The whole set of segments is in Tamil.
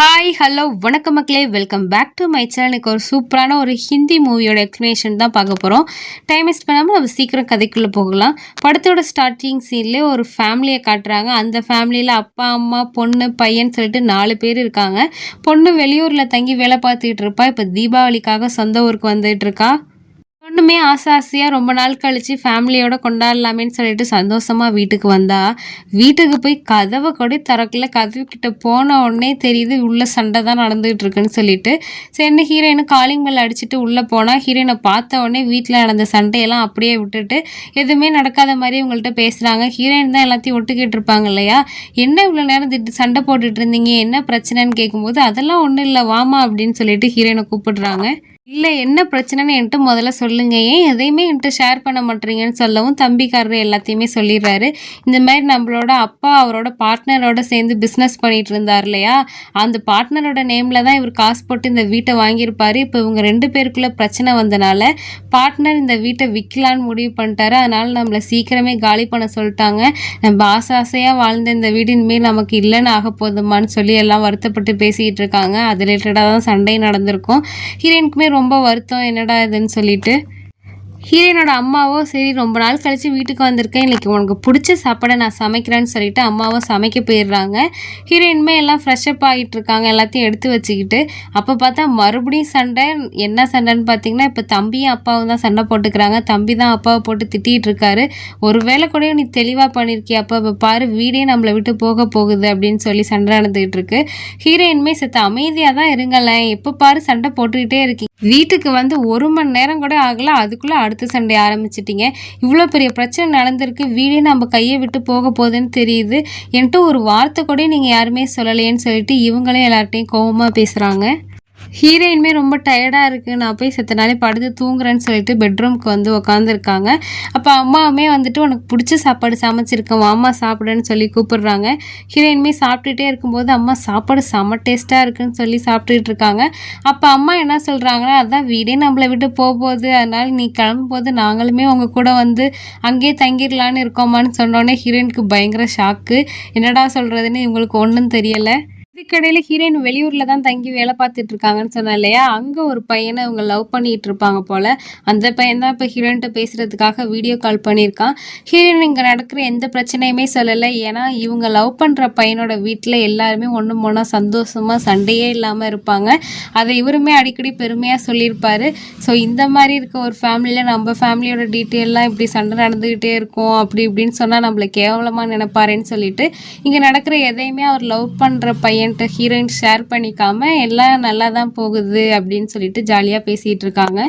ஹாய் ஹலோ வணக்கம் மக்களே. Welcome back to my channel எனக்கு ஒரு சூப்பரான ஒரு ஹிந்தி மூவியோட எக்ஸ்ப்ளனேஷன் தான் பார்க்க போகிறோம் டைம் வேஸ்ட் பண்ணாமல் நம்ம சீக்கிரம் கதைக்குள்ளே போகலாம். படத்தோட ஸ்டார்டிங் சீன்லேயே ஒரு ஃபேமிலியை காட்டுறாங்க. அந்த ஃபேமிலியில் அப்பா அம்மா பொண்ணு பையன் சொல்லிட்டு நாலு பேர் இருக்காங்க. பொண்ணு வெளியூரில் தங்கி வேலை பார்த்துக்கிட்டு இருப்பா. இப்போ தீபாவளிக்காக சொந்த ஊருக்கு வந்துட்டு இருக்கா. பொண்ணுமே ஆசை ஆசையாக ரொம்ப நாள் கழித்து ஃபேமிலியோட கொண்டாடலாமேன்னு சொல்லிட்டு சந்தோஷமாக வீட்டுக்கு வந்தா வீட்டுக்கு போய் கதவை கூட திறக்கல. கதவு கிட்ட போன உடனே தெரியுது உள்ள சண்டை தான் நடந்துகிட்டு இருக்குன்னு சொல்லிட்டு. சரி ஹீரோயினு காலிங் பெல் அடிச்சுட்டு உள்ளே போனால் ஹீரோயினை பார்த்த உடனே வீட்டில் நடந்த சண்டையெல்லாம் அப்படியே விட்டுட்டு எதுவுமே நடக்காத மாதிரி உங்கள்கிட்ட பேசுகிறாங்க ஹீரோயின் தான் எல்லாத்தையும் ஒட்டுக்கிட்டு இருப்பாங்க இல்லையா? என்ன இவ்வளோ நேரம் திட்டு சண்டை போட்டுட்டு இருந்தீங்க? என்ன பிரச்சனைன்னு கேட்கும்போது அதெல்லாம் ஒன்றும் இல்லை வாமா அப்படின்னு சொல்லிட்டு ஹீரோயினை கூப்பிடுறாங்க. இல்லை என்ன பிரச்சனைன்னு என்கிட்ட முதல்ல சொல்லுங்க. ஏன் எதையுமே என்கிட்ட ஷேர் பண்ண மாட்டீங்கன்னு சொல்லவும் தம்பிக்காரர் எல்லாத்தையுமே சொல்லிடுறாரு. இந்த மாதிரி நம்மளோட அப்பா அவரோட பார்ட்னரோட சேர்ந்து பிஸ்னஸ் பண்ணிட்டு இருந்தார் இல்லையா? அந்த பார்ட்னரோட நேமில் தான் இவர் காசு போட்டு இந்த வீட்டை வாங்கியிருப்பார். இப்போ இவங்க ரெண்டு பேருக்குள்ளே பிரச்சனை வந்தனால பார்ட்னர் இந்த வீட்டை விற்கலான்னு முடிவு பண்ணிட்டாரு. அதனால் நம்மளை சீக்கிரமே காலி பண்ண சொல்லிட்டாங்க. நம்ம ஆசை ஆசையாக வாழ்ந்த இந்த வீடு இனிமேல் நமக்கு இல்லைன்னு ஆக போதுமான்னு சொல்லி எல்லாம் வருத்தப்பட்டு பேசிக்கிட்டு இருக்காங்க. அது ரிலேட்டடாக தான் சண்டை நடந்திருக்கும். ஹீரோயினுக்குமே ரொம்ப ரொம்ப வருத்தம் என்னடா இதுன்னு சொல்லிட்டு. ஹீரோயினோட அம்மாவோ சரி ரொம்ப நாள் கழித்து வீட்டுக்கு வந்திருக்கேன். இன்றைக்கி உனக்கு பிடிச்ச சாப்பாடை நான் சமைக்கிறேன்னு சொல்லிட்டு அம்மாவும் சமைக்க போயிடுறாங்க. ஹீரோயினுமே எல்லாம் ஃப்ரெஷ்அப் ஆகிட்டு இருக்காங்க. எல்லாத்தையும் எடுத்து வச்சுக்கிட்டு. அப்போ பார்த்தா மறுபடியும் சண்டை. என்ன சண்டைன்னு பார்த்தீங்கன்னா இப்போ தம்பியும் அப்பாவும் தான் சண்டை போட்டுக்கிறாங்க. தம்பி தான் அப்பாவை போட்டு திட்டிகிட்டு இருக்காரு. ஒரு வேளை கூட நீ தெளிவாக பண்ணியிருக்கிய அப்போ இப்போ பாரு வீடே நம்மளை விட்டு போக போகுது அப்படின்னு சொல்லி சண்டை நடந்துகிட்டு இருக்கு. ஹீரோயினுமே செத்த அமைதியாக தான் இருங்களேன். எப்போ பாரு சண்டை போட்டுக்கிட்டே இருக்கீங்க வீட்டுக்கு வந்து ஒரு மணி நேரம் கூட ஆகல. அதுக்குள்ளே அடுத்த சண்டை ஆரம்பிச்சிட்டிங்க. இவ்வளோ பெரிய பிரச்சனை நடந்திருக்கு. வீடே நம்ம கையை விட்டு போக போகுதுன்னு தெரியுது. என்கிட்ட ஒரு வார்த்தை கூட நீங்கள் யாருமே சொல்லலையேன்னு சொல்லிட்டு இவங்களே எல்லார்ட்டையும் கோபமாக பேசுகிறாங்க ஹீரோயினுமே ரொம்ப டயர்டாக இருக்குது நான் போய் செத்த நாளே படுத்து தூங்குறேன்னு சொல்லிட்டு பெட்ரூம்க்கு வந்து உக்காந்துருக்காங்க. அப்போ அம்மாவுமே வந்துட்டு உனக்கு பிடிச்ச சாப்பாடு சமைச்சிருக்கேன் அம்மா சாப்பிடுன்னு சொல்லி கூப்பிடுறாங்க. ஹீரோயினுமே சாப்பிட்டுட்டே இருக்கும்போது அம்மா சாப்பாடு செம டேஸ்ட்டாக இருக்குன்னு சொல்லி சாப்பிட்டுட்டு இருக்காங்க அப்போ அம்மா என்ன சொல்கிறாங்கன்னா அதான் வீடே நம்மளை விட்டு போக போகுது அதனால் நீ கிளம்பும்போது நாங்களுமே உங்கள் கூட வந்து அங்கேயே தங்கிடலான்னு இருக்கோமான்னு சொன்னோடனே ஹீரோயினுக்கு பயங்கர ஷாக்கு என்னடா சொல்கிறதுன்னு இவங்களுக்கு ஒன்றும் தெரியலை. இதுக்கடையில் ஹீரோயின் வெளியூரில் தான் தங்கி வேலை பார்த்துட்டு இருக்காங்கன்னு சொன்னேன் இல்லையா? அங்கே ஒரு பையனை அவங்க லவ் பண்ணிட்டு இருப்பாங்க போல். அந்த பையன் தான் இப்போ ஹீரோயின்ட்ட பேசுகிறதுக்காக வீடியோ கால் பண்ணியிருக்கான். ஹீரோயின் இங்கே நடக்கிற எந்த பிரச்சனையுமே சொல்லலை. ஏன்னா இவங்க லவ் பண்ணுற பையனோட வீட்டில் எல்லாருமே ஒன்று போனால் சந்தோஷமாக சண்டையே இல்லாமல் இருப்பாங்க. அதை இவருமே அடிக்கடி பெருமையாக சொல்லியிருப்பாரு. ஸோ இந்த மாதிரி இருக்க ஒரு ஃபேமிலியில் நம்ம ஃபேமிலியோட டீட்டெயிலாம் இப்படி சண்டை நடந்துக்கிட்டே இருக்கும். அப்படி இப்படின்னு சொன்னால் நம்மளை கேவலமாக நினைப்பாருன்னு சொல்லிட்டு இங்கே நடக்கிற எதையுமே அவர் லவ் பண்ணுற என்கிட்ட ஹீரோயின் ஷேர் பண்ணிக்காம எல்லாம் நல்லா தான் போகுது அப்படின்னு சொல்லிட்டு ஜாலியாக பேசிகிட்டு இருக்காங்க.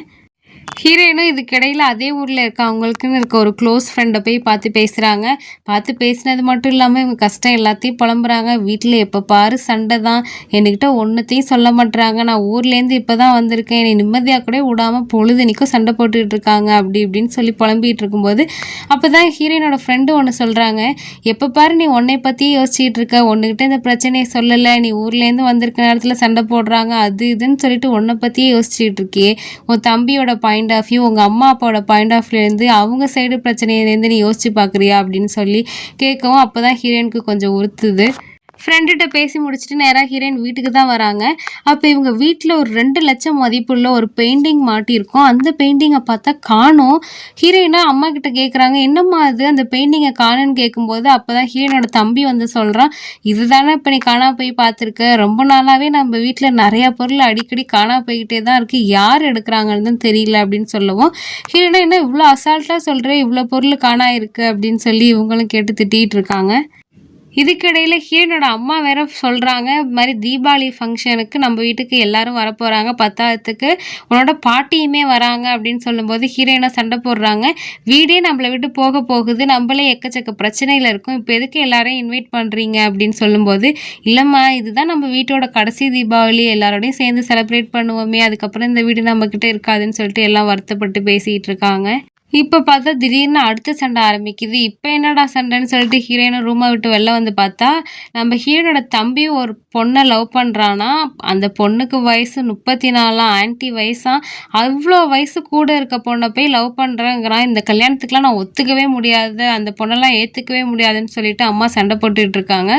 ஹீரோயினும் இதுக்கிடையில் அதே ஊரில் இருக்க அவங்களுக்குன்னு இருக்க ஒரு க்ளோஸ் ஃப்ரெண்டை போய் பார்த்து பேசுகிறாங்க பார்த்து பேசினது மட்டும் இல்லாமல் இவங்க கஷ்டம் எல்லாத்தையும் புலம்புறாங்க. வீட்டில் எப்போ பாரு சண்டை தான். என்கிட்ட ஒன்றுத்தையும் சொல்ல மாட்டுறாங்க நான் ஊர்லேருந்து இப்போ தான் வந்திருக்கேன். என்னை நிம்மதியாக கூட விடாமல் பொழுதுனிக்கும் சண்டை போட்டுக்கிட்டு இருக்காங்க. அப்படி இப்படின்னு சொல்லி புலம்பிகிட்டு இருக்கும்போது அப்போ தான் ஹீரோயினோட ஃப்ரெண்டு ஒன்று சொல்கிறாங்க எப்போ பாரு நீ உன்னை பற்றியே யோசிச்சுட்டு இருக்க. ஒன்றுக்கிட்ட இந்த பிரச்சனையை சொல்லலை. நீ ஊர்லேருந்து வந்திருக்க நேரத்தில் சண்டை போடுறாங்க. அது இதுன்னு சொல்லிட்டு உன்னை பற்றியே யோசிச்சுட்டு இருக்கியே. உன் தம்பியோட பயன் பாயிண்ட் ஆஃப் வியூ உங்கள் அம்மா அப்பாவோட பாயிண்ட் ஆஃப் வியூலேருந்து அவங்க சைடு பிரச்சனையிலேருந்து நீ யோசிச்சு பார்க்குறியா அப்படின்னு சொல்லி கேட்கவும் அப்போ தான் ஹீரோயினுக்கு கொஞ்சம் உறுத்துது. ஃப்ரெண்டுகிட்ட பேசி முடிச்சுட்டு நேராக ஹீரோயின் வீட்டுக்கு தான் வராங்க. அப்போ இவங்க வீட்டில் ஒரு ரெண்டு லட்சம் மதிப்புள்ள ஒரு பெயிண்டிங் மாட்டியிருக்கோம். அந்த பெயிண்டிங்கை பார்த்தா காணும். ஹீரோயினா அம்மா கிட்ட கேட்குறாங்க என்னம்மா அது அந்த பெயிண்டிங்கை காணுன்னு கேட்கும்போது அப்போ தான் ஹீரோயினோட தம்பி வந்து சொல்கிறான் இதுதானே இப்போ நீ காணா போய் பார்த்துருக்க? ரொம்ப நாளாகவே நம்ம வீட்டில் நிறையா பொருள் அடிக்கடி காணா போய்கிட்டே தான் இருக்குது யார் எடுக்கிறாங்கன்னு தெரியல அப்படின்னு சொல்லவும் ஹீரோனா என்ன இவ்வளோ அசால்ட்டாக சொல்கிறேன் இவ்வளோ பொருள் காணா இருக்குது அப்படின்னு சொல்லி இவங்களும் கேட்டு திட்டிகிட்டு இருக்காங்க. இதுக்கிடையில் ஹீரோனோட அம்மா வேற சொல்கிறாங்க இது மாதிரி தீபாவளி ஃபங்க்ஷனுக்கு நம்ம வீட்டுக்கு எல்லாரும் வரப்போகிறாங்க பத்தாயிரத்துக்கு உன்னோட பாட்டியுமே வராங்க அப்படின்னு சொல்லும்போது ஹீரோயினை சண்டை போடுறாங்க. வீடே நம்மளை விட்டு போக போகுது நம்மளே எக்கச்சக்க பிரச்சனையில் இருக்கும் இப்போ எதுக்கு எல்லாரையும் இன்வைட் பண்ணுறீங்க அப்படின்னு சொல்லும்போது இல்லைம்மா இதுதான் நம்ம வீட்டோட கடைசி தீபாவளி எல்லாரோடையும் சேர்ந்து செலிப்ரேட் பண்ணுவோமே அதுக்கப்புறம் இந்த வீடு நம்மக்கிட்ட இருக்காதுன்னு சொல்லிட்டு எல்லாம் வருத்தப்பட்டு பேசிகிட்டு இருக்காங்க. இப்போ பார்த்தா திடீர்னு அடுத்த சண்டை ஆரம்பிக்குது. இப்போ என்னடா சண்டைன்னு சொல்லிட்டு ஹீரோயினும் ரூமை விட்டு வெளில வந்து பார்த்தா நம்ம ஹீரோனோட தம்பி ஒரு பொண்ணை லவ் பண்ணுறான்னா அந்த பொண்ணுக்கு வயசு முப்பத்தி நாலாம் ஆன்ட்டி வயசாக அவ்வளோ வயசு கூட இருக்க பொண்ணை போய் லவ் பண்ணுறேங்கிறான் இந்த கல்யாணத்துக்குலாம் நான் ஒத்துக்கவே முடியாது. அந்த பொண்ணெல்லாம் ஏற்றுக்கவே முடியாதுன்னு சொல்லிட்டு அம்மா சண்டை போட்டுட்டு இருக்காங்க.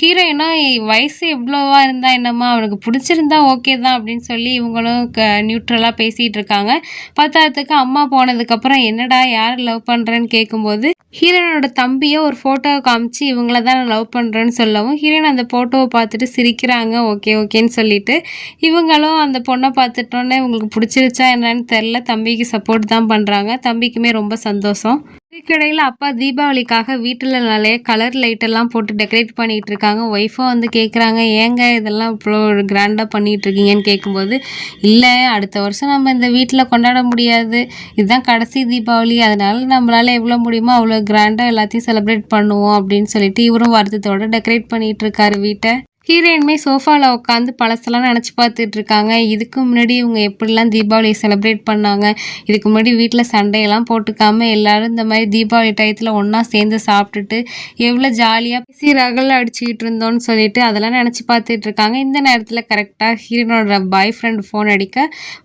ஹீரோயினா வயசு எவ்வளோவா இருந்தால் என்னம்மா? அவனுக்கு பிடிச்சிருந்தா ஓகே தான் அப்படின்னு சொல்லி இவங்களும் க நியூட்ரலாக பேசிகிட்டு இருக்காங்க. பத்தாயிரத்துக்கு அம்மா போனதுக்கப்புறம் என்னடா யார் லவ் பண்ணுறேன்னு கேட்கும்போது ஹீரோனோட தம்பியை ஒரு ஃபோட்டோவை காமிச்சு இவங்கள தான் நான் லவ் பண்ணுறேன்னு சொல்லவும் ஹீரோன் அந்த ஃபோட்டோவை பார்த்துட்டு சிரிக்கிறாங்க ஓகே ஓகேன்னு சொல்லிட்டு. இவங்களும் அந்த பொண்ணை பார்த்துட்டோன்னே இவங்களுக்கு பிடிச்சிருச்சா என்னன்னு தெரில தம்பிக்கு சப்போர்ட் தான் பண்ணுறாங்க தம்பிக்குமே ரொம்ப சந்தோஷம். இதுக்கிடையில் அப்பா தீபாவளிக்காக வீட்டில் நிறைய கலர் லைட்டெல்லாம் போட்டு டெக்கரேட் பண்ணிகிட்டு இருக்காங்க. ஒய்ஃபாக வந்து கேட்குறாங்க ஏங்க இதெல்லாம் இவ்வளோ கிராண்டாக பண்ணிகிட்டு இருக்கீங்கன்னு கேட்கும்போது இல்லை அடுத்த வருஷம் நம்ம இந்த வீட்டில் கொண்டாட முடியாது. இதுதான் கடைசி தீபாவளி. அதனால நம்மளால் எவ்வளோ முடியுமோ அவ்வளோ கிராண்டாக எல்லாத்தையும் செலிப்ரேட் பண்ணுவோம் அப்படின்னு சொல்லிட்டு இவரும் வருத்தத்தோட டெக்கரேட் பண்ணிகிட்டு இருக்காரு வீட்டை. ஹீரோயின்மே சோஃபாவில் உட்காந்து பழசெல்லாம் நினச்சி பார்த்துட்டு இருக்காங்க இதுக்கு முன்னாடி இவங்க எப்படிலாம் தீபாவளியை செலிப்ரேட் பண்ணாங்க. இதுக்கு முன்னாடி வீட்டில் சண்டையெல்லாம் போட்டுக்காம எல்லாரும் இந்த மாதிரி தீபாவளி டயத்தில் ஒன்றா சேர்ந்து சாப்பிட்டுட்டு எவ்வளோ ஜாலியாக பேசி ரகல் அடிச்சுக்கிட்டு இருந்தோம்னு சொல்லிட்டு அதெல்லாம் நினச்சி பார்த்துட்டு இருக்காங்க இந்த நேரத்தில் கரெக்டாக ஹீரோனோட பாய் ஃப்ரெண்ட் ஃபோன் அடிக்க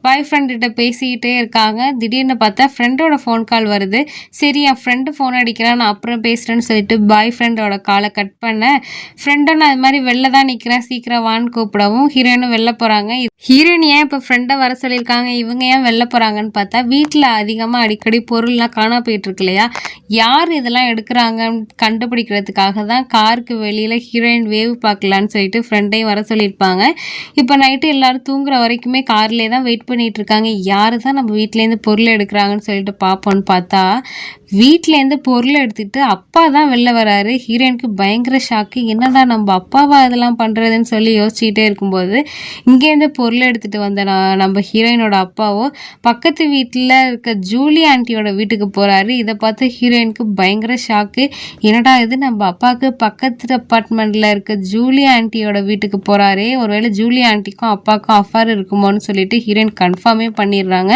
பாய் ஃப்ரெண்டுகிட்ட பேசிக்கிட்டே இருக்காங்க. திடீர்னு பார்த்தா ஃப்ரெண்டோட ஃபோன் கால் வருது. சரி என் ஃப்ரெண்டு ஃபோன் அடிக்கிறான் நான் அப்புறம் பேசுகிறேன்னு சொல்லிட்டு பாய் ஃப்ரெண்டோட காலை கட் பண்ணேன் ஃப்ரெண்டும் நான் அது மாதிரி வெளில தான் நிற்கிறேன் சீக்கிரம் வான்னு கூப்பிடவும் ஹீரோயினும் வெளில போகிறாங்க ஹீரோயின் ஏன் இப்போ ஃப்ரெண்டை வர சொல்லியிருக்காங்க? இவங்க ஏன் வெளில போகிறாங்கன்னு பார்த்தா வீட்டில் அதிகமாக அடிக்கடி பொருள்லாம் காணா போயிட்டுருக்கு இல்லையா? யார் இதெல்லாம் எடுக்கிறாங்கன்னு கண்டுபிடிக்கிறதுக்காக தான் காருக்கு வெளியில் ஹீரோயின் வேவ் பார்க்கலான்னு சொல்லிட்டு ஃப்ரெண்டையும் வர சொல்லியிருப்பாங்க. இப்போ நைட்டு எல்லோரும் தூங்குற வரைக்குமே கார்லேயே தான் வெயிட் பண்ணிகிட்டு இருக்காங்க. யார் தான் நம்ம வீட்டிலேருந்து பொருள் எடுக்கிறாங்கன்னு சொல்லிட்டு பார்ப்போன்னு பார்த்தா வீட்டிலேருந்து பொருள் எடுத்துகிட்டு அப்பா தான் வெளில வராரு. ஹீரோயினுக்கு பயங்கர ஷாக்கு என்னடா நம்ம அப்பாவா இதெல்லாம் பண்ணுறதுன்னு சொல்லி யோசிச்சுக்கிட்டே இருக்கும்போது இங்கேருந்து பொருள் எடுத்துகிட்டு வந்த நான் நம்ம ஹீரோயினோட அப்பாவோ பக்கத்து வீட்டில் இருக்க ஜூலி ஆண்டியோட வீட்டுக்கு போகிறாரு இதை பார்த்து ஹீரோயினுக்கு பயங்கர ஷாக்கு என்னடா இது? நம்ம அப்பாவுக்கு பக்கத்து அப்பார்ட்மெண்ட்டில் இருக்க ஜூலி ஆண்டியோட வீட்டுக்கு போகிறாரே ஒருவேளை ஜூலி ஆண்டிக்கும் அப்பாவுக்கும் அஃபார் இருக்குமோன்னு சொல்லிட்டு ஹீரோயின் கன்ஃபார்மே பண்ணிடுறாங்க.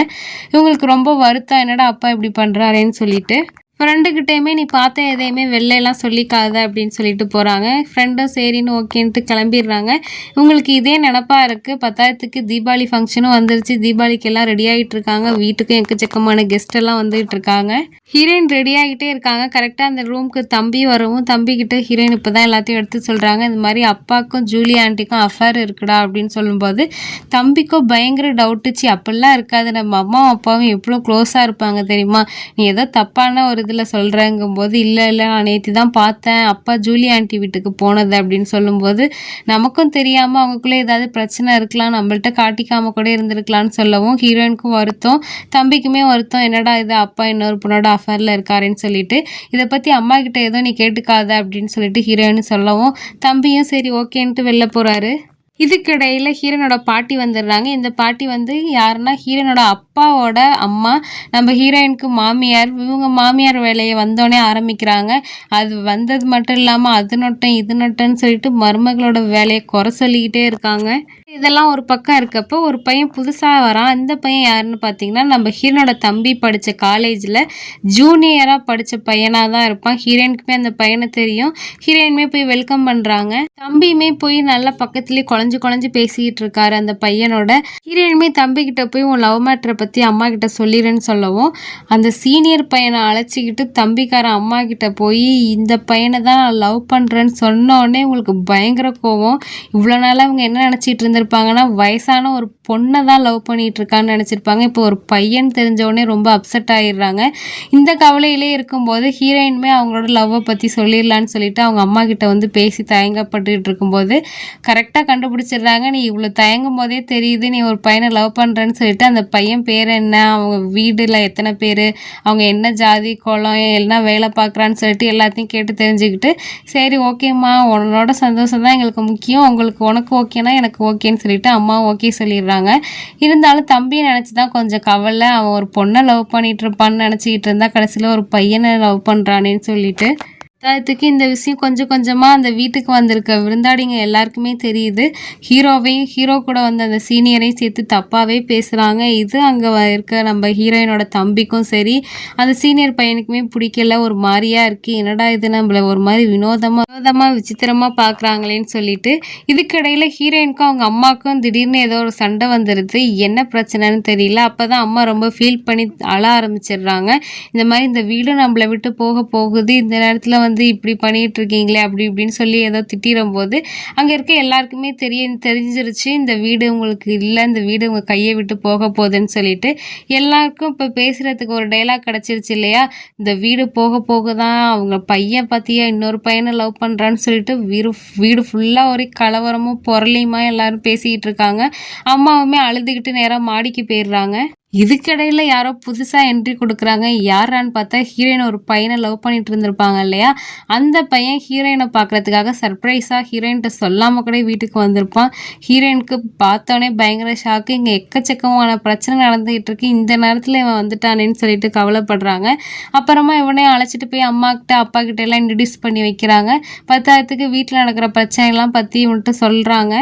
இவங்களுக்கு ரொம்ப வருத்தம். என்னடா அப்பா இப்படி பண்ணுறாரேன்னு சொல்லிட்டு. ஃப்ரெண்டுக்கிட்டேயுமே நீ பார்த்த எதையுமே வெளிலலாம் சொல்லிக்காத அப்படின்னு சொல்லிட்டு போகிறாங்க ஃப்ரெண்டும் சரின்னு ஓகேன்ட்டு கிளம்பிடுறாங்க. உங்களுக்கு இதே நினப்பாக இருக்குது பத்தாயிரத்துக்கு தீபாவளி ஃபங்க்ஷனும் வந்துருச்சு. தீபாவளிக்கு எல்லாம் ரெடி ஆகிட்டு இருக்காங்க. வீட்டுக்கும் எக்கச்சக்கமான கெஸ்ட் எல்லாம் வந்துகிட்டு இருக்காங்க. ஹீரோயின் ரெடி ஆகிட்டே இருக்காங்க. கரெக்டாக அந்த ரூமுக்கு தம்பி வரவும் தம்பிக்கிட்ட ஹீரோயின் இப்போ தான் எல்லாத்தையும் எடுத்து சொல்கிறாங்க இந்த மாதிரி அப்பாவுக்கும் ஜூலி ஆண்டிக்கும் அஃபேர் இருக்குடா அப்படின்னு சொல்லும்போது தம்பிக்கும் பயங்கர டவுட்டுச்சு அப்படிலாம் இருக்காது. நம்ம அம்மாவும் அப்பாவும் எவ்வளோ க்ளோஸாக இருப்பாங்க தெரியுமா? நீ ஏதோ தப்பான ஒரு இதில் சொல்கிறேங்கும்போது இல்லை இல்லை நான் நேற்று தான் பார்த்தேன். அப்பா ஜூலி ஆண்டி வீட்டுக்கு போனது அப்படின்னு சொல்லும்போது நமக்கும் தெரியாமல் அவங்களுக்குள்ளே ஏதாவது பிரச்சனை இருக்கலாம். நம்மள்ட்ட காட்டிக்காமல் கூட இருந்திருக்கலாம்னு சொல்லவும் ஹீரோயினுக்கும் வருத்தம் தம்பிக்குமே வருத்தம். என்னடா இது அப்பா இன்னொரு பொண்ணோட அஃபேரில் இருக்காருன்னு சொல்லிட்டு இதை பற்றி அம்மா கிட்ட எதுவும் நீ கேட்டுக்காத அப்படின்னு சொல்லிட்டு ஹீரோயின் சொல்லவும் தம்பியும் சரி ஓகேன்ட்டு வெளில போகிறாரு இதுக்கிடையில் ஹீரோனோட பாட்டி வந்துடுறாங்க. இந்த பாட்டி வந்து யாருன்னா ஹீரோனோட அப்பாவோட அம்மா. நம்ம ஹீரோயினுக்கு மாமியார். இவங்க மாமியார் வேலையை வந்தோடனே ஆரம்பிக்கிறாங்க. அது வந்தது மட்டும் இல்லாமல் அது நொட்டம் இது நொட்டன்னு சொல்லிட்டு மருமகளோட வேலையை குறை சொல்லிக்கிட்டே இருக்காங்க. இதெல்லாம் ஒரு பக்கம் இருக்கப்போ ஒரு பையன் புதுசாக வரான். அந்த பையன் யாருன்னு பார்த்தீங்கன்னா நம்ம ஹீரோனோட தம்பி படித்த காலேஜில் ஜூனியராக படித்த பையனாக தான் இருப்பான். ஹீரோயினுக்குமே அந்த பையனை தெரியும். ஹீரோயினுமே போய் வெல்கம் பண்ணுறாங்க தம்பியுமே போய் நல்லா பக்கத்துலேயே குழஞ்சு குழஞ்சி பேசிக்கிட்டு இருக்காரு அந்த பையனோட. ஹீரோயினுமே தம்பிக்கிட்ட போய் உன் லவ் மேட்ரை பற்றி அம்மா கிட்ட சொல்லிடுன்னு சொல்லவும். அந்த சீனியர் பையனை அழைச்சிக்கிட்டு தம்பிக்காரன் அம்மா கிட்ட போய் இந்த பையனை தான் நான் லவ் பண்ணுறேன்னு சொன்னோடனே உங்களுக்கு பயங்கர கோவம். இவ்வளோ நாளாக அவங்க என்ன நினச்சிட்டு இருந்திருப்பாங்கன்னா வயசான ஒரு பொண்ணை தான் லவ் பண்ணிட்டு இருக்கான்னு நினச்சிருப்பாங்க. இப்போ ஒரு பையன் தெரிஞ்ச உடனே ரொம்ப அப்செட் ஆயிடுறாங்க. இந்த கவலையிலே இருக்கும்போது ஹீரோயினுமே அவங்களோட லவ்வை பற்றி சொல்லிடலான்னு சொல்லிட்டு அவங்க அம்மா கிட்ட வந்து பேசி தயங்கப்பட்டுக்கிட்டு இருக்கும்போது கரெக்டாக கண்டுபிடிச்சிடுறாங்க. நீ இவ்வளோ தயங்கும் போதே தெரியுது நீ ஒரு பையனை லவ் பண்ணுறேன்னு சொல்லிட்டு அந்த பையன் பேர் என்ன அவங்க வீடில் எத்தனை பேர் அவங்க என்ன ஜாதி குளம் எல்லாம் வேலை பார்க்குறான்னு சொல்லிட்டு எல்லாத்தையும் கேட்டு தெரிஞ்சுக்கிட்டு சரி ஓகேம்மா உன்னோட சந்தோஷம் தான் எங்களுக்கு முக்கியம். உங்களுக்கு உனக்கு ஓகேனா எனக்கு ஓகே அப்படின்னு சொல்லிட்டு அம்மா ஓகே சொல்லிடுறாங்க. இருந்தாலும் தம்பியை நினச்சி தான் கொஞ்சம் கவலை. அவன் ஒரு பொண்ணை லவ் பண்ணிட்டு இருப்பான்னு நினச்சிக்கிட்டு இருந்தா கடைசியில் ஒரு பையனை லவ் பண்ணுறானேன்னு சொல்லிட்டு பத்தாததுக்கு இந்த விஷயம் கொஞ்சம் கொஞ்சமாக அந்த வீட்டுக்கு வந்திருக்க விருந்தாடிங்க எல்லாருக்குமே தெரியுது. ஹீரோவையும் ஹீரோ கூட வந்த அந்த சீனியரையும் சேர்த்து தப்பாகவே பேசுகிறாங்க இது அங்கே இருக்க நம்ம ஹீரோயினோட தம்பிக்கும் சரி. அந்த சீனியர் பையனுக்குமே பிடிக்கல. ஒரு மாதிரியா இருக்குது என்னடா இது நம்மள ஒரு மாதிரி வினோதமாக வினோதமாக விசித்திரமாக பார்க்குறாங்களேன்னு சொல்லிட்டு இதுக்கிடையில் ஹீரோயினுக்கும் அவங்க அம்மாவுக்கும் திடீர்னு ஏதோ ஒரு சண்டை வந்துடுது என்ன பிரச்சனைன்னு தெரியல. அப்போ தான் அம்மா ரொம்ப ஃபீல் பண்ணி அழ ஆரம்பிச்சிடுறாங்க. இந்த மாதிரி இந்த வீடு நம்மளை விட்டு போக போகுது. இந்த நேரத்தில் வந்து இப்படி பண்ணிட்டு இருக்கீங்களே அப்படி இப்படின்னு சொல்லி ஏதோ திட்டிடும் போது அங்கே இருக்க எல்லாருக்குமே தெரிய தெரிஞ்சிருச்சு இந்த வீடு உங்களுக்கு இல்லை இந்த வீடு உங்கள் கையை விட்டு போக போகுதுன்னு சொல்லிட்டு எல்லாருக்கும் இப்போ பேசுகிறதுக்கு ஒரு டைலாக் கிடச்சிருச்சு இல்லையா? இந்த வீடு போக போக தான் அவங்க பையன் பார்த்தியா இன்னொரு பையனை லவ் பண்ணுறான்னு சொல்லிட்டு வீடு வீடு ஃபுல்லாக ஒரே கலவரமும் பொருளையுமா எல்லாரும் பேசிக்கிட்டு இருக்காங்க. அம்மாவுமே அழுதுகிட்டு நேராக மாடிக்கு போயிடுறாங்க. இதுக்கிடையில் யாரோ புதுசாக என்ட்ரி கொடுக்குறாங்க. யாரான்னு பார்த்தா ஹீரோயின் ஒரு பையனை லவ் பண்ணிட்டு இருந்திருப்பாங்க இல்லையா? அந்த பையன் ஹீரோயினை பார்க்குறதுக்காக சர்ப்ரைஸாக ஹீரோயின்கிட்ட சொல்லாமல் கூட வீட்டுக்கு வந்திருப்பான். ஹீரோயினுக்கு பார்த்தோன்னே பயங்கர ஷாக்கு இங்கே எக்கச்சக்கமான பிரச்சனை நடந்துகிட்டு இருக்கு. இந்த நேரத்தில் இவன் வந்துட்டானேன்னு சொல்லிட்டு கவலைப்படுறாங்க. அப்புறமா இவனே அழைச்சிட்டு போய் அம்மா கிட்ட அப்பா கிட்ட எல்லாம் இன்ட்ரடியூஸ் பண்ணி வைக்கிறாங்க. பத்தாயிரத்துக்கு வீட்டில் நடக்கிற பிரச்சனைலாம் பற்றி இவன்ட்டு சொல்கிறாங்க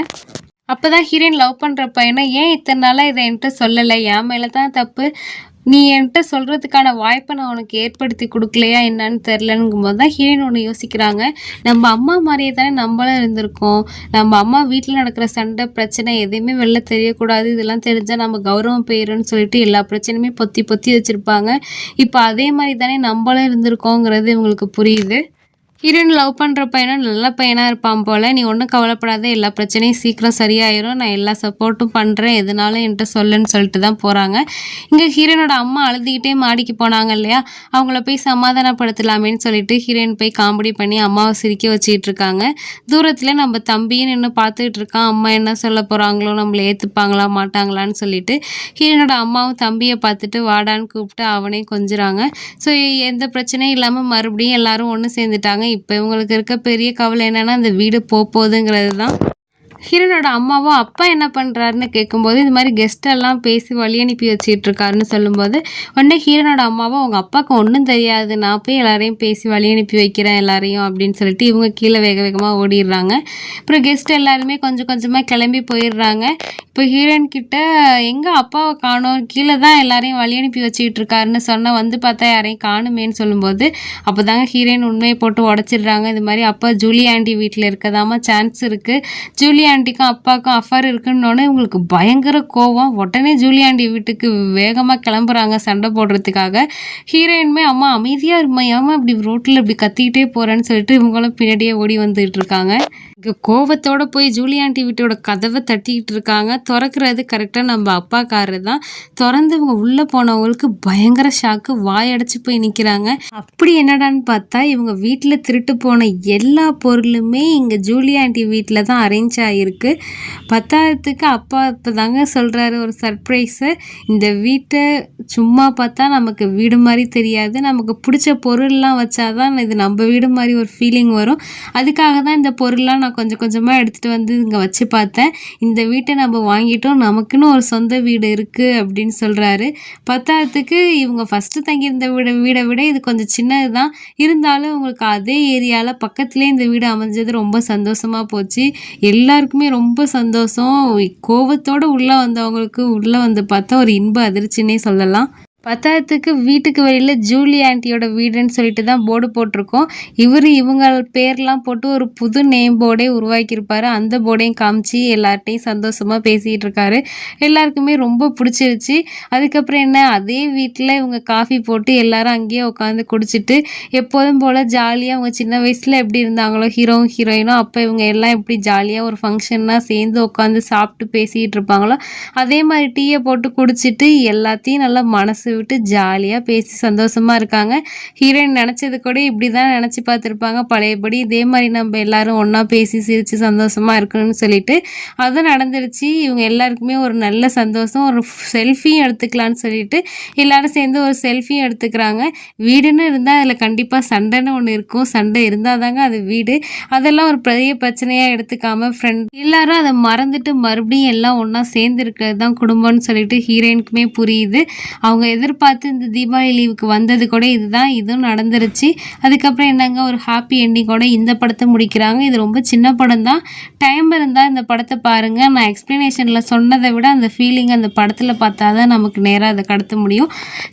அப்போ தான் ஹீரோயின் லவ் பண்ணுற பையனை ஏன் இத்தனை நாளாக இதை என்கிட்ட சொல்லலை? என் மேலே தான் தப்பு. நீ என்கிட்ட சொல்கிறதுக்கான வாய்ப்பை நான் உனக்கு ஏற்படுத்தி கொடுக்கலையா என்னன்னு தெரிலனுங்கும் போது தான் ஹீரோயின் ஒன்று யோசிக்கிறாங்க. நம்ம அம்மா மாதிரியே தானே நம்மளும் இருந்திருக்கோம். நம்ம அம்மா வீட்டில் நடக்கிற சண்டை பிரச்சனை எதையுமே வெளில தெரியக்கூடாது. இதெல்லாம் தெரிஞ்சால் நம்ம கௌரவம் போயிடும்னு சொல்லிட்டு எல்லா பிரச்சனையுமே பொத்தி பொத்தி வச்சுருப்பாங்க. இப்போ அதே மாதிரி தானே நம்மளும் இருந்திருக்கோங்கிறது இவங்களுக்கு புரியுது. ஹீரோயின் லவ் பண்ணுற பையனும் நல்ல பையனாக இருப்பான் போல். நீ ஒன்றும் கவலைப்படாத எல்லா பிரச்சனையும் சீக்கிரம் சரியாயிரும். நான் எல்லா சப்போர்ட்டும் பண்ணுறேன் எதுனாலும் என்கிட்ட சொல்லுன்னு சொல்லிட்டு தான் போகிறாங்க இங்கே ஹீரோயினோட அம்மா அழுதுகிட்டே மாடிக்கு போனாங்க இல்லையா? அவங்கள போய் சமாதானப்படுத்தலாமேன்னு சொல்லிட்டு ஹீரோயின் போய் காமெடி பண்ணி அம்மாவை சிரிக்க வச்சுக்கிட்டு இருக்காங்க. தூரத்தில் நம்ம தம்பியும் நின்று பார்த்துக்கிட்டு இருக்கான். அம்மா என்ன சொல்ல போகிறாங்களோ நம்மளை ஏற்றுப்பாங்களா மாட்டாங்களான்னு சொல்லிட்டு ஹீரோனோட அம்மாவும் தம்பியை பார்த்துட்டு வாடான்னு கூப்பிட்டு அவனையும் கொஞ்சுறாங்க. ஸோ எந்த பிரச்சனையும் இல்லாமல் மறுபடியும் எல்லாரும் ஒன்று சேர்ந்துட்டாங்க. இப்போ இவங்களுக்கு இருக்க பெரிய கவலை என்னென்னா அந்த வீடு போக போகுதுங்கிறது தான் ஹீரோனோட அம்மாவும் அப்பா என்ன பண்ணுறாருன்னு கேட்கும்போது இது மாதிரி கெஸ்ட்டெல்லாம் பேசி வழி அனுப்பி வச்சுட்டு இருக்காருன்னு சொல்லும்போது உடனே ஹீரோனோட அம்மாவும் அவங்க அப்பாவுக்கு ஒன்றும் தெரியாது. நான் போய் எல்லாரையும் பேசி வழி அனுப்பி வைக்கிறேன் எல்லாரையும் அப்படின்னு சொல்லிட்டு இவங்க கீழே வேக வேகமாக ஓடிடுறாங்க. அப்புறம் கெஸ்ட் எல்லாருமே கொஞ்சம் கொஞ்சமாக கிளம்பி போயிடுறாங்க. இப்போ ஹீரோயின் கிட்ட எங்கே அப்பாவை காணும். கீழே தான் எல்லாரையும் வழி அனுப்பி வச்சுக்கிட்டு இருக்காருன்னு சொன்னால் வந்து பார்த்தா யாரையும் காணுமேன்னு சொல்லும்போது அப்போ தாங்க ஹீரோயின் உண்மையை போட்டு உடச்சிடுறாங்க. இது மாதிரி அப்பா ஜூலி ஆண்டி வீட்டில் இருக்கதாமா சான்ஸ் இருக்குது ஜூலி ஆண்டிக்கும் அப்பாவுக்கும் அஃபேர் இருக்குன்னொன்னே இவங்களுக்கு பயங்கர கோவம். உடனே ஜூலி ஆண்டி வீட்டுக்கு வேகமாக கிளம்புறாங்க சண்டை போடுறதுக்காக. ஹீரோயினுமே அம்மா அமைதியாக இருமா ஏமா இப்படி ரோட்டில் இப்படி கத்திக்கிட்டே போகிறேன்னு சொல்லிட்டு இவங்களும் பின்னாடியே ஓடி வந்துட்டு இருக்காங்க. கோவத்தோட போய் ஜூலியாண்டி வீட்டோட கதவை தட்டிக்கிட்டு இருக்காங்க. திறக்கிறது கரெக்டாக நம்ம அப்பாக்காரரு தான் திறந்து இவங்க உள்ளே போனவங்களுக்கு பயங்கர ஷாக்கு வாயடைச்சு போய் நிற்கிறாங்க அப்படி என்னடான்னு பார்த்தா இவங்க வீட்டில் திருட்டு போன எல்லா பொருளுமே இங்கே ஜூலியாண்டி வீட்டில் தான் அரேஞ்ச் ஆகிருக்கு பத்தாயிரத்துக்கு அப்பா இப்போ தாங்க சொல்கிறாரு ஒரு சர்ப்ரைஸு இந்த வீட்டை சும்மா பார்த்தா நமக்கு வீடு மாதிரி தெரியாது. நமக்கு பிடிச்ச பொருள்லாம் வச்சாதான் இது நம்ம வீடு மாதிரி ஒரு ஃபீலிங் வரும். அதுக்காக தான் இந்த பொருள்லாம் நான் கொஞ்சம் கொஞ்சமாக எடுத்துகிட்டு வந்து இங்கே வச்சு பார்த்தேன். இந்த வீட்டை நம்ம வாங்கிட்டோம். நமக்குன்னு ஒரு சொந்த வீடு இருக்குது அப்படின்னு சொல்கிறாரு பத்தாயிரத்துக்கு இவங்க ஃபஸ்ட்டு தங்கியிருந்த வீடை வீடை விட இது கொஞ்சம் சின்னது தான் இருந்தாலும் உங்களுக்கு அதே ஏரியாவில் பக்கத்துலேயே இந்த வீடு அமைஞ்சது ரொம்ப சந்தோஷமாக போச்சு. எல்லாருக்குமே ரொம்ப சந்தோஷம். கோவத்தோடு உள்ளே வந்தவங்களுக்கு உள்ளே வந்து பார்த்தா ஒரு இன்ப அதிர்ச்சின்னே சொல்லலாம். பத்தாயிரத்துக்கு வீட்டுக்கு வெளியில் ஜூலி ஆண்டியோட வீடுன்னு சொல்லிட்டு தான் போர்டு போட்டிருக்கோம். இவர் இவங்க பேர்லாம் போட்டு ஒரு புது நேம் போர்டே உருவாக்கியிருப்பாரு. அந்த போர்டையும் காமிச்சு எல்லார்ட்டையும் சந்தோஷமாக பேசிகிட்டு இருக்காரு எல்லாருக்குமே ரொம்ப பிடிச்சிருச்சு. அதுக்கப்புறம் என்ன அதே வீட்டில் இவங்க காஃபி போட்டு எல்லாரும் அங்கேயே உட்காந்து குடிச்சிட்டு எப்போதும் போல் ஜாலியாக அவங்க சின்ன வயசில் எப்படி இருந்தாங்களோ ஹீரோவும் ஹீரோயினும் அப்போ இவங்க எல்லாம் எப்படி ஜாலியாக ஒரு ஃபங்க்ஷன்னா சேர்ந்து உட்காந்து சாப்பிட்டு பேசிகிட்டு இருப்பாங்களோ அதே மாதிரி டீயை போட்டு குடிச்சிட்டு எல்லாத்தையும் நல்லா மனசு விட்டு ஜாலியாக பேசி சந்தோஷமாக இருக்காங்க. ஹீரோயின் நினச்சது கூட இப்படி தான் நினச்சி பார்த்துருப்பாங்க. பழையபடி இதே மாதிரி நம்ம எல்லாரும் ஒன்றா பேசி சிரித்து சந்தோஷமாக இருக்கணும்னு சொல்லிட்டு அதுவும் நடந்துருச்சு. இவங்க எல்லாருக்குமே ஒரு நல்ல சந்தோஷம் ஒரு செல்ஃபியும் எடுத்துக்கலான்னு சொல்லிட்டு எல்லாரும் சேர்ந்து ஒரு செல்ஃபியும் எடுத்துக்கிறாங்க. வீடுன்னு இருந்தால் அதில் கண்டிப்பாக சண்டைன்னு ஒன்று இருக்கும். சண்டை இருந்தால் தாங்க அது வீடு. அதெல்லாம் ஒரு பெரிய பிரச்சனையாக எடுத்துக்காமல் ஃப்ரெண்ட் எல்லாரும் அதை மறந்துட்டு மறுபடியும் எல்லாம் ஒன்றா சேர்ந்து இருக்கிறது தான் குடும்பம்னு சொல்லிட்டு ஹீரோயினுக்குமே புரியுது. அவங்க எதிர்பார்த்து இந்த தீபாவளி லீவுக்கு வந்தது கூட இதுதான் இதுவும் நடந்துருச்சு. அதுக்கப்புறம் என்னங்க ஒரு ஹாப்பி எண்டிங்கோட இந்த படத்தை முடிக்கிறாங்க. இது ரொம்ப சின்ன படம் தான். டைம் இருந்தால் இந்த படத்தை பாருங்கள் நான் எக்ஸ்ப்ளனேஷனில் சொன்னதை விட அந்த ஃபீலிங் அந்த படத்தில் பார்த்தா தான் நமக்கு நேராக அதை கடத்த முடியும்.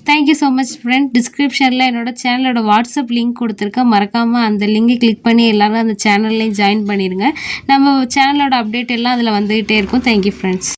தேங்க்யூ ஸோ மச் ஃப்ரெண்ட் டிஸ்கிரிப்ஷனில் என்னோட சேனலோட வாட்ஸ்அப் லிங்க் கொடுத்துருக்கேன். மறக்காமல் அந்த லிங்கை கிளிக் பண்ணி எல்லோரும் அந்த சேனல்லையும் ஜாயின் பண்ணிடுங்க நம்ம சேனலோட அப்டேட் எல்லாம் அதில் வந்துகிட்டே இருக்கும். Thank you friends